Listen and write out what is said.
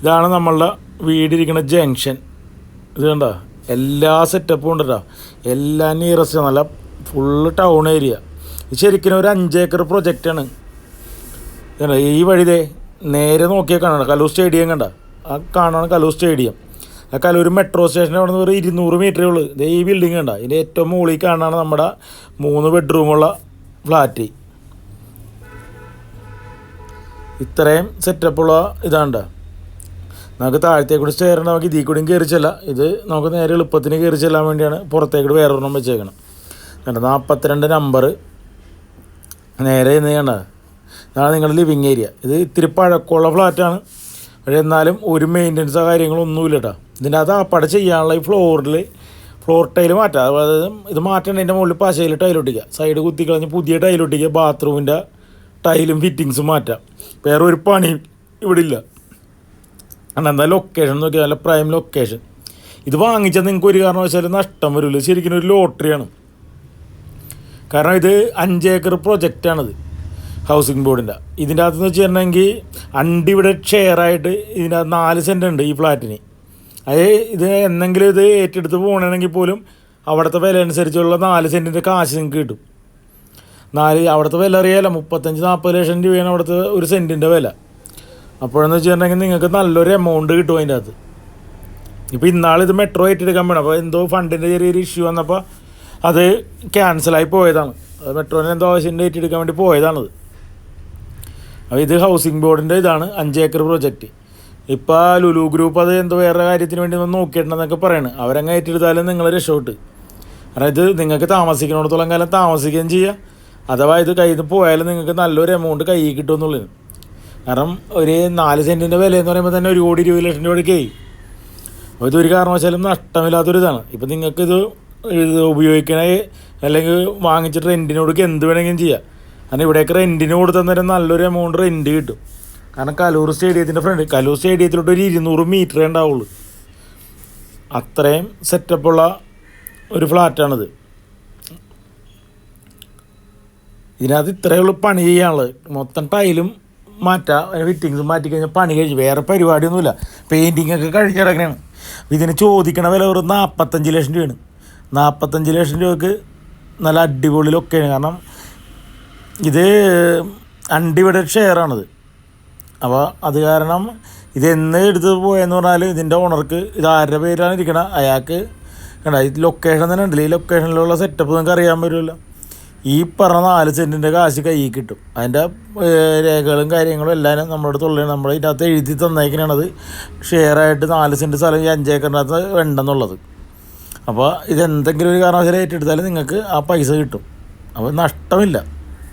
ഇതാണ് നമ്മളുടെ വീടിരിക്കുന്ന ജംഗ്ഷൻ. ഇത് കണ്ടോ? എല്ലാ സെറ്റപ്പും ഉണ്ട് കേട്ടോ എല്ലാ നിയറസ്റ്റ് നല്ല ഫുള്ള് ടൗൺ ഏരിയ ഇത് ശരിക്കും ഒരു അഞ്ചേക്കർ കണ്ടോ ഈ വഴിതേ നേരെ നോക്കിയാൽ കാണണം കലൂർ സ്റ്റേഡിയം കണ്ട? ആ കാണാണ് കലൂർ സ്റ്റേഡിയം ആ കലൂർ മെട്രോ സ്റ്റേഷൻ അവിടെ നിന്ന് ഒരു ഇരുന്നൂറ് മീറ്ററേ ഉള്ളൂ. ഇതേ ഈ ബിൽഡിംഗ് കണ്ട? ഇതിന്റെ ഏറ്റവും മുകളിൽ കാണാണ് നമ്മുടെ മൂന്ന് ബെഡ്റൂമുള്ള ഫ്ലാറ്റ് ഇത്രയും സെറ്റപ്പുള്ള ഇതാണ്ട നമുക്ക് താഴത്തേക്ക് കൂടി സ്റ്റെയർ നമുക്ക് ഇതിൽ കൂടിയും കയറി ചെല്ലാം. ഇത് നമുക്ക് നേരെ എളുപ്പത്തിന് കയറി ചെല്ലാൻ വേണ്ടിയാണ് പുറത്തേക്ക് വേറെ ഒരെണ്ണം വെച്ചേക്കണം കണ്ട നാൽപ്പത്തിരണ്ട് നമ്പർ നേരെ ഇന്ന് കണ്ട ഇതാണ് നിങ്ങളുടെ ലിവിങ് ഏരിയ ഇത് ഇത്തിരി പഴക്കമുള്ള ഫ്ലാറ്റാണ് പക്ഷേ എന്നാലും ഒരു മെയിന്റനൻസോ കാര്യങ്ങളൊന്നുമില്ല കേട്ടോ ഇതിന്റെ അത് ആപ്പട ചെയ്യാനുള്ള ഈ ഫ്ലോറിൽ ഫ്ലോർ ടൈൽ മാറ്റാം. അതായത് ഇത് മാറ്റേണ്ടതിന്റെ മുകളിൽ പശയിൽ ടൈലൊട്ടിക്കുക സൈഡ് കുത്തി കളഞ്ഞ് പുതിയ ടൈലൊട്ടിക്കുക ബാത്റൂമിന്റെ ടൈലും ഫിറ്റിങ്സും മാറ്റാം. വേറെ ഒരു പണി ഇവിടെ ഇല്ല. കാരണം എന്താ ലൊക്കേഷൻ നോക്കിയാൽ നല്ല പ്രൈം ലൊക്കേഷൻ ഇത് വാങ്ങിച്ചാൽ നിങ്ങൾക്ക് ഒരു കാരണവശാലും നഷ്ടം വരില്ല ശരിക്കും ഒരു ലോട്ടറിയാണ് കാരണം ഇത് അഞ്ചേക്കർ പ്രൊജക്റ്റാണിത് ഹൗസിംഗ് ബോർഡിന്റെ ഇതിന്റെ അകത്ത് വെച്ച് കഴിഞ്ഞിട്ടുണ്ടെങ്കിൽ അൺഡിവിഡഡ് ഷെയർ ആയിട്ട് ഇതിന്റെ നാല് സെന്റ് ഉണ്ട് ഈ ഫ്ലാറ്റിന് അത് ഇത് എന്തെങ്കിലും ഇത് ഏറ്റെടുത്ത് പോകണമെങ്കിൽ പോലും അവിടുത്തെ വില അനുസരിച്ചുള്ള നാല് സെന്റിന്റെ കാശ് നിങ്ങൾക്ക് കിട്ടും. നാല് അവിടുത്തെ വില അറിയാമല്ലോ മുപ്പത്തഞ്ച് നാൽപ്പത് ലക്ഷം രൂപയാണ് അവിടുത്തെ ഒരു സെന്റിന്റെ വില. അപ്പോഴെന്ന് വെച്ചിട്ടുണ്ടെങ്കിൽ നിങ്ങൾക്ക് നല്ലൊരു എമൗണ്ട് കിട്ടും അതിന്റെ അകത്ത്. ഇപ്പോൾ ഇന്നാൾ ഇത് മെട്രോ ഏറ്റെടുക്കാൻ വേണം അപ്പോൾ എന്തോ ഫണ്ടിന്റെ ചെറിയൊരു ഇഷ്യൂ വന്നപ്പോൾ അത് ക്യാൻസലായി പോയതാണ്. അത് മെട്രോനെ എന്തോ ആവശ്യത്തിന്റെ ഏറ്റെടുക്കാൻ വേണ്ടി പോയതാണത്. അപ്പോൾ ഇത് ഹൗസിംഗ് ബോർഡിന്റെ ഇതാണ് അഞ്ച് ഏക്കർ പ്രോജക്റ്റ് ഇപ്പോൾ ലുലു ഗ്രൂപ്പ് അത് എന്തോ വേറെ കാര്യത്തിന് വേണ്ടി ഒന്ന് നോക്കിയിട്ടുണ്ടെന്നൊക്കെ പറയണം. അവരങ്ങ് ഏറ്റെടുത്താലും നിങ്ങൾ രക്ഷപ്പെട്ട്. കാരണം ഇത് നിങ്ങൾക്ക് താമസിക്കണോടത്തോളം കാലം താമസിക്കുകയും ചെയ്യുക അഥവാ ഇത് കയ്യിൽ നിന്ന് പോയാലും നിങ്ങൾക്ക് നല്ലൊരു എമൗണ്ട് കയ്യിൽ കിട്ടുമെന്നുള്ളത് കാരണം ഒരു നാല് സെന്റിന്റെ വില എന്ന് പറയുമ്പോൾ തന്നെ ഒരു കോടി ഇരുപത് ലക്ഷം രൂപയ്ക്കായി അപ്പോൾ ഇതൊരു കാരണവശാലും നഷ്ടമില്ലാത്തൊരിതാണ്. ഇപ്പം നിങ്ങൾക്കിത് ഇത് ഉപയോഗിക്കണേ അല്ലെങ്കിൽ വാങ്ങിച്ചിട്ട് റെന്റിന് കൊടുക്കുക എന്ത് വേണമെങ്കിലും ചെയ്യാം. കാരണം ഇവിടേക്ക് റെന്റിന് കൊടുത്താൽ നല്ലൊരു എമൗണ്ട് റെന്റ് കിട്ടും. കാരണം കലൂർ സ്റ്റേഡിയത്തിന്റെ ഫ്രണ്ട് കലൂർ സ്റ്റേഡിയത്തിലോട്ട് ഒരു ഇരുന്നൂറ് മീറ്ററേ ഉണ്ടാവുള്ളൂ. അത്രയും സെറ്റപ്പുള്ള ഒരു ഫ്ലാറ്റാണിത്. ഇതിനകത്ത് ഇത്രയേ ഉള്ളൂ പണി ചെയ്യാനുള്ളത്. മൊത്തം ടൈലും മാറ്റാം ഫിറ്റിങ്സ് മാറ്റി കഴിഞ്ഞാൽ പണി കഴിഞ്ഞ് വേറെ പരിപാടിയൊന്നുമില്ല. പെയിന്റിങ് ഒക്കെ കഴിഞ്ഞ് കിടക്കണതാണ് ഇതിന് ചോദിക്കണ വില ഒരു നാൽപ്പത്തഞ്ച് ലക്ഷം രൂപയാണ്. നാൽപ്പത്തഞ്ച് ലക്ഷം രൂപക്ക് നല്ല അടിപൊളി ലൊക്കെയാണ് കാരണം ഇത് അൺഡിവൈഡഡ് ഷെയറാണിത് അപ്പോൾ അത് കാരണം ഇത് എന്ന് എടുത്ത് പോയെന്ന് പറഞ്ഞാൽ ഇതിന്റെ ഓണർക്ക് ഇത് ആരുടെ പേരിലാണ് ഇരിക്കണത് അയാൾക്ക് കണ്ട ഈ ലൊക്കേഷൻ തന്നെ ഉണ്ടല്ലോ. ഈ ലൊക്കേഷനിലുള്ള സെറ്റപ്പ് നിങ്ങൾക്ക് അറിയാൻ പറ്റുമല്ലോ. ഈ പറഞ്ഞ നാല് സെന്റിന്റെ കാശ് കയ്യിൽ കിട്ടും. അതിന്റെ രേഖകളും കാര്യങ്ങളും എല്ലാം നമ്മുടെ അടുത്തുള്ള നമ്മൾ ഇതിനകത്ത് എഴുതി തന്നേക്കണത് ഷെയറായിട്ട് നാല് സെന്റ് സ്ഥലം ഈ അഞ്ചേക്കറിനകത്ത് വേണ്ടെന്നുള്ളത്. അപ്പോൾ ഇതെന്തെങ്കിലും ഒരു കാരണവശാലും ഏറ്റെടുത്താലും നിങ്ങൾക്ക് ആ പൈസ കിട്ടും. അപ്പോൾ നഷ്ടമില്ല.